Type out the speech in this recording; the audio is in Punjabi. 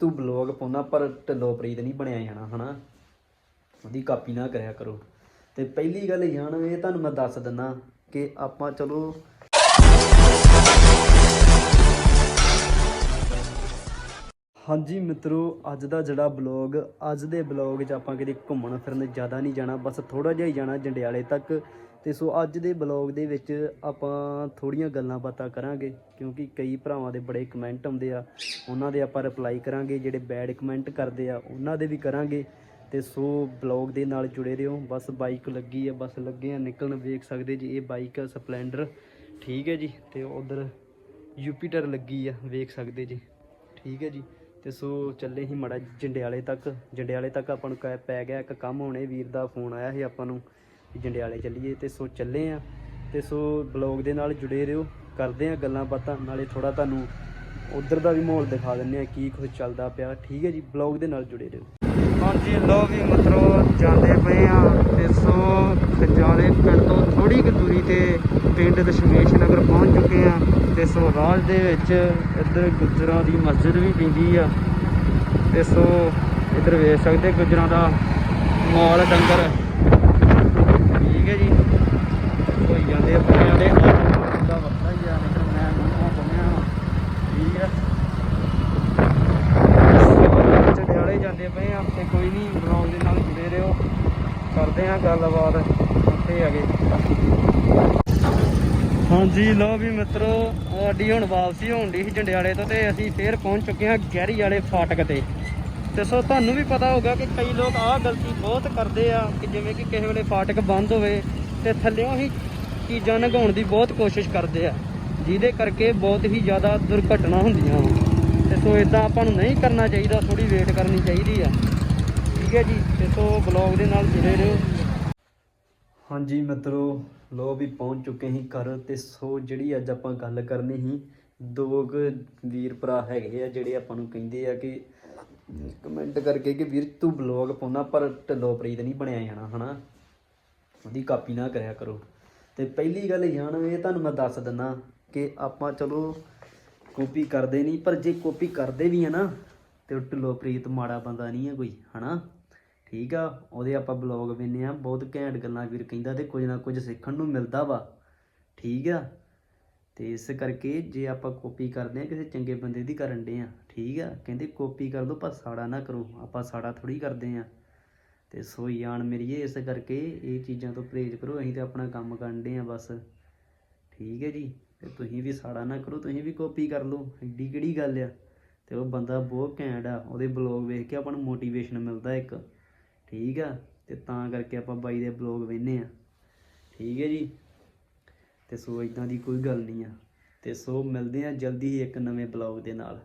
ਤੂੰ ਬਲੌਗ ਪਾਉਣਾ, ਪਰ ਢਿੱਲੋਂ ਪ੍ਰੀਤ ਨਹੀਂ ਬਣਿਆ ਜਾਣਾ, ਹਨਾ? ਉਹਦੀ ਕਾਪੀ ਨਾ ਕਰਿਆ ਕਰੋ। ਤੇ ਪਹਿਲੀ ਗੱਲ ਜਾਣ ਇਹ ਤੁਹਾਨੂੰ ਮੈਂ ਦੱਸ ਦਿੰਦਾ ਕਿ ਆਪਾਂ ਚਲੋ ਹਾਂਜੀ ਮਿੱਤਰੋ, ਅੱਜ ਦਾ ਜਿਹੜਾ ਬਲੌਗ ਅੱਜ ਦੇ ਬਲੌਗ 'ਚ ਆਪਾਂ ਕਿਤੇ ਘੁੰਮਣ ਫਿਰਨ ਜ਼ਿਆਦਾ ਨਹੀਂ ਜਾਣਾ, ਬਸ ਥੋੜਾ ਜਿਹਾ ਹੀ ਜਾਣਾ ਜੰਡਿਆਲੇ ਤੱਕ। ਤੇ ਸੋ ਅੱਜ ਦੇ ਬਲੌਗ ਦੇ ਵਿੱਚ ਆਪਾਂ ਥੋੜੀਆਂ ਗੱਲਾਂ ਬਾਤਾਂ ਕਰਾਂਗੇ, ਕਿਉਂਕਿ ਕਈ ਭਰਾਵਾਂ ਦੇ ਬੜੇ ਕਮੈਂਟ ਆਉਂਦੇ ਆ। ਉਹਨਾਂ ਦੇ ਆਪਾਂ ਰਿਪਲਾਈ ਕਰਾਂਗੇ, ਜਿਹੜੇ ਬੈਡ ਕਮੈਂਟ ਕਰਦੇ ਆ, ਉਹਨਾਂ ਦੇ ਵੀ ਕਰਾਂਗੇ। ਤੇ ਸੋ ਬਲੌਗ ਦੇ ਨਾਲ ਜੁੜੇ ਰਹੋ। ਬਸ ਬਾਈਕ ਲੱਗੀ ਆ, ਬਸ ਲੱਗੇ ਆ, ਨਿਕਲਣ ਵੇਖ ਸਕਦੇ ਜੀ, ਇਹ ਬਾਈਕ ਆ, ਸਪਲੈਂਡਰ। ਠੀਕ ਹੈ ਜੀ, ਤੇ ਉਧਰ ਯੂਪੀਟਰ ਲੱਗੀ ਆ, ਵੇਖ ਸਕਦੇ ਜੀ। ਠੀਕ ਹੈ ਜੀ, ਤੇ ਸੋ ਚੱਲੇ ਹੀ ਮੜਾ ਜੰਡਿਆਲੇ ਤੱਕ। ਜੰਡਿਆਲੇ ਤੱਕ ਆਪਾਂ ਨੂੰ ਕਹਿ ਪੈ ਗਿਆ, ਇੱਕ ਕੰਮ ਹੋਣੇ, ਵੀਰ ਦਾ ਫੋਨ ਆਇਆ ਸੀ ਆਪਾਂ ਨੂੰ। ਜੰਡਿਆਲੇ ਚੱਲੀਏ ਤੇ ਸੋ ਚੱਲੇ ਆ ਤੇ ਸੋ ਬਲੌਗ ਦੇ ਨਾਲ ਜੁੜੇ ਰਹੋ, ਕਰਦੇ ਆ ਗੱਲਾਂ ਬਾਤਾਂ, ਨਾਲੇ ਥੋੜਾ ਤੁਹਾਨੂੰ ਉਧਰ ਦਾ ਵੀ ਮਾਹੌਲ ਦਿਖਾ ਦਿੰਨੇ ਆ ਕੀ ਕੁਝ ਚੱਲਦਾ ਪਿਆ, ਠੀਕ ਹੈ ਜੀ, ਬਲੌਗ ਦੇ ਨਾਲ ਜੁੜੇ ਰਹੋ। ਹਾਂਜੀ ਲੋ ਵੀ ਮਿੱਤਰੋ, ਜਾਂਦੇ ਪਏ ਆ ਤੇ ਸੋ ਖਜਾਲੇ ਪਿੰਡ ਤੋਂ ਥੋੜੀ ਕੁ ਦੂਰੀ ਤੇ ਪਿੰਡ ਦਸ਼ਮੇਸ਼ ਨਗਰ ਪਹੁੰਚ ਚੁੱਕੇ ਆ ਤੇ ਸੋ ਰਾਜ ਦੇ ਵਿੱਚ ਇੱਧਰ ਗੁੱਜਰਾਂ ਦੀ ਮਸਜਿਦ ਵੀ ਪੈਂਦੀ ਆ। ਤੇ ਸੋ ਇੱਧਰ ਵੇਖ ਸਕਦੇ ਗੁੱਜਰਾਂ ਦਾ ਮਾਲ ਡੰਗਰ ਠੀਕ ਹੈ ਜੀ ਹੋਈ ਜਾਂਦੇ ਆ ਬੰਦਿਆਂ ਦੇ ਦਾ ਵੱਖਰਾ ਹੀ ਆ ਲੇਕਿਨ ਮੈਂ ਮੂੰਹੋਂ ਬੰਨਿਆ ਠੀਕ ਆ ਚੜਿਆਲੇ ਜਾਂਦੇ ਪਏ ਆ ਤੇ ਕੋਈ ਨਹੀਂ ਬਲੌਗ ਦੇ ਨਾਲ ਜੁੜੇ ਰਹੋ ਕਰਦੇ ਆ ਗੱਲਬਾਤ, ਉੱਥੇ ਆ ਹਾਂਜੀ ਲੋ ਵੀ ਮਿੱਤਰੋ, ਸਾਡੀ ਹੁਣ ਵਾਪਸੀ ਹੋਣ ਦੀ ਸੀ ਜੰਡਿਆਲੇ ਤੋਂ ਤੇ ਅਸੀਂ ਫੇਰ ਪਹੁੰਚ ਚੁੱਕੇ ਹਾਂ ਗਹਿਰੀ ਵਾਲੇ ਫਾਟਕ ਤੇ। ਤੇ ਸੋ ਤੁਹਾਨੂੰ ਵੀ ਪਤਾ ਹੋਗਾ ਕਿ ਕਈ ਲੋਕ ਆਹ ਗਲਤੀ ਬਹੁਤ ਕਰਦੇ ਆ ਕਿ ਜਿਵੇਂ ਕਿ ਕਿਸੇ ਵੇਲੇ ਫਾਟਕ ਬੰਦ ਹੋਵੇ ਤੇ ਥੱਲਿਓਂ ਹੀ ਚੀਜ਼ਾਂ ਲੰਘਾਉਣ ਦੀ ਬਹੁਤ ਕੋਸ਼ਿਸ਼ ਕਰਦੇ ਆ, ਜਿਹਦੇ ਕਰਕੇ ਬਹੁਤ ਹੀ ਜ਼ਿਆਦਾ ਦੁਰਘਟਨਾ ਹੁੰਦੀਆਂ। ਵਾ ਤੇ ਸੋ ਇਦਾਂ ਆਪਾਂ ਨੂੰ ਨਹੀਂ ਕਰਨਾ ਚਾਹੀਦਾ ਥੋੜੀ ਵੇਟ ਕਰਨੀ ਚਾਹੀਦੀ ਆ। ਠੀਕ ਹੈ ਜੀ, ਤੇ ਸੋ ਬਲੌਗ ਦੇ ਨਾਲ ਜੁੜੇ ਰਹੋ। ਹਾਂਜੀ ਮਿੱਤਰੋ, ਲੋ ਵੀ ਪਹੁੰਚ ਚੁੱਕੇ ਹੀ ਘਰ, ਤੇ ਸੋ ਜਿਹੜੀ ਅੱਜ ਆਪਾਂ ਗੱਲ ਕਰਨੀ ਸੀ, ਦੋ ਕੁ ਵੀਰ ਭਰਾ ਹੈਗੇ ਆ, ਜਿਹੜੇ ਆਪਾਂ ਨੂੰ ਕਹਿੰਦੇ ਆ ਕਿ ਕਮੈਂਟ ਕਰਕੇ ਕਿ ਵੀਰ ਤੂੰ ਬਲੌਗ ਪਾਉਣਾ, ਪਰ ਢਿੱਲੋ ਪ੍ਰੀਤ ਨਹੀਂ ਬਣਿਆ ਜਾਣਾ, ਹਨਾ? ਉਹਦੀ ਕਾਪੀ ਨਾ ਕਰਿਆ ਕਰੋ। ਤੇ ਪਹਿਲੀ ਗੱਲ ਜਾਣ ਇਹ ਤੁਹਾਨੂੰ ਮੈਂ ਦੱਸ ਦਿੰਦਾ ਕਿ ਆਪਾਂ ਚਲੋ ਕਾਪੀ ਕਰਦੇ ਨਹੀਂ, ਪਰ ਜੇ ਕਾਪੀ ਕਰਦੇ ਵੀ ਹੈ ਨਾ, ਤੇ ਉਹ ਢਿੱਲੋ ਪ੍ਰੀਤ ਮਾੜਾ ਬੰਦਾ ਨਹੀਂ ਹੈ ਕੋਈ, ਹਨਾ? ਠੀਕ ਆ, ਉਹਦੇ ਆਪਾਂ ਬਲੌਗ ਵੇਨੇ ਆ ਬਹੁਤ ਘੈਂਟ ਗੱਲਾਂ ਵੀਰ ਕਹਿੰਦਾ ਤੇ ਕੁਝ ਨਾ ਕੁਝ ਸਿੱਖਣ ਨੂੰ ਮਿਲਦਾ ਵਾ, ਠੀਕ ਆ। ਤੇ ਇਸ ਕਰਕੇ ਜੇ ਆਪਾਂ ਕਾਪੀ ਕਰਦੇ ਆ ਕਿਸੇ ਚੰਗੇ ਬੰਦੇ ਦੀ ਕਰਨ ਦੇ ਆ ਠੀਕ ਆ। ਕਹਿੰਦੇ ਕਾਪੀ ਕਰ ਦੋ, ਪਰ ਸਾੜਾ ਨਾ ਕਰੋ, ਆਪਾਂ ਸਾੜਾ ਥੋੜੀ ਕਰਦੇ ਆ ਤੇ ਸੋ ਯਾਨ ਮੇਰੀਏ ਇਸ ਕਰਕੇ ਇਹ ਚੀਜ਼ਾਂ ਤੋਂ ਪਰਹੇਜ਼ ਕਰੋ, ਅਸੀਂ ਤੇ ਆਪਣਾ ਕੰਮ ਕਰਨ ਦੇ ਆ ਬਸ। ਠੀਕ ਹੈ ਜੀ, ਤੇ ਤੁਸੀਂ ਵੀ ਸਾੜਾ ਨਾ ਕਰੋ, ਤੁਸੀਂ ਵੀ ਕਾਪੀ ਕਰ ਲਓ, ਐਡੀ ਕਿਹੜੀ ਗੱਲ ਆ। ਤੇ ਉਹ ਬੰਦਾ ਬਹੁਤ ਘੈਂਟ ਆ, ਉਹਦੇ ਬਲੌਗ ਵੇਖ ਕੇ ਆਪਾਂ ਨੂੰ ਮੋਟੀਵੇਸ਼ਨ ਮਿਲਦਾ ਇੱਕ। ਠੀਕ ਆ? ਤੇ ਤਾਂ ਕਰਕੇ ਆਪਾਂ ਬਾਈ ਦੇ ਬਲੌਗ ਵੇਖਨੇ ਆ। ਠੀਕ ਹੈ ਜੀ? ਤੇ ਸੋ ਇਦਾਂ ਦੀ ਕੋਈ ਗੱਲ ਨਹੀਂ ਆ। ਤੇ ਸੋ ਮਿਲਦੇ ਆ ਜਲਦੀ ਹੀ ਇੱਕ ਨਵੇਂ ਬਲੌਗ ਦੇ ਨਾਲ।